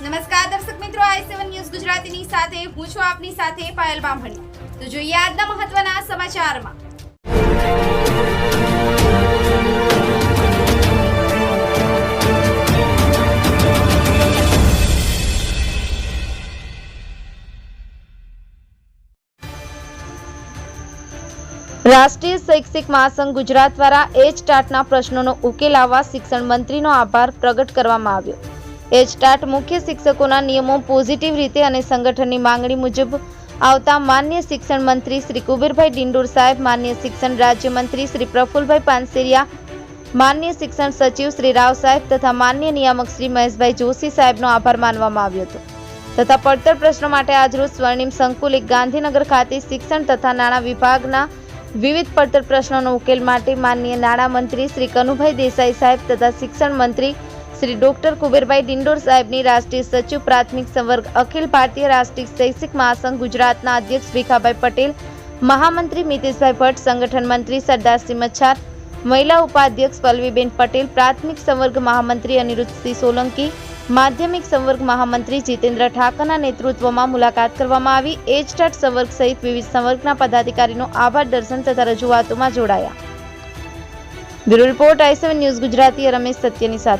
નમસ્કાર દર્શક મિત્રો, આઈ સેવન ન્યૂઝ ગુજરાતીની સાથે, હું છું આપની સાથે પાયલ બામણી. તો જોઈએ આજના મહત્વના સમાચારમાં. રાષ્ટ્રીય શૈક્ષિક મહાસંઘ ગુજરાત દ્વારા એચ ટાટના પ્રશ્નોનો ઉકેલ આવવા શિક્ષણ મંત્રીનો આભાર પ્રગટ કરવામાં આવ્યો. એજ ટાટ મુખ્ય શિક્ષકોના નિયમો પોઝિટિવ રીતે અને સંગઠનની માંગણી મુજબ આવતા માન્ય શિક્ષણ મંત્રી શ્રી કુબેરભાઈ ડિંડોર સાહેબ, માન્ય શિક્ષણ રાજ્યમંત્રી શ્રી પ્રફુલભાઈ પાનસેરિયા, માન્ય શિક્ષણ સચિવ શ્રી રાવ સાહેબ તથા માન્ય નિયામક શ્રી મહેશભાઈ જોશી સાહેબનો આભાર માનવામાં આવ્યો હતો. તથા પડતર પ્રશ્નો માટે આજરોજ સ્વર્ણિમ સંકુલ ગાંધીનગર ખાતે શિક્ષણ તથા નાણાં વિભાગના વિવિધ પડતર પ્રશ્નોનો ઉકેલ માટે માનનીય નાણામંત્રી શ્રી કનુભાઈ દેસાઈ સાહેબ તથા શિક્ષણ મંત્રી શ્રી ડોક્ટર કુબેરભાઈ ડિંડોર સાહેબની રાષ્ટ્રીય સચિવ પ્રાથમિક સંવર્ગ અખિલ ભારતીય રાષ્ટ્રીય શૈક્ષિક મહાસંઘ ગુજરાતના અધ્યક્ષ ભીખાભાઈ પટેલ, મહામંત્રી મિતેશભાઈ ભટ્ટ, સંગઠન મંત્રી સરદારસિંહ મચ્છાર, મહિલા ઉપાધ્યક્ષ પલ્લવીબેન પટેલ, પ્રાથમિક સંવર્ગ મહામંત્રી અનિરુદ્ધસિંહ સોલંકી, માધ્યમિક સંવર્ગ મહામંત્રી જીતેન્દ્ર ઠાકરના નેતૃત્વમાં મુલાકાત કરવામાં આવી. એજ ટાટ સંવર્ગ સહિત વિવિધ સંવર્ગના પદાધિકારીનો આભાર, દર્શન તથા રજૂઆતોમાં જોડાયા. Bureau report I news Gujarati, Ramesh સત્યની સાથે.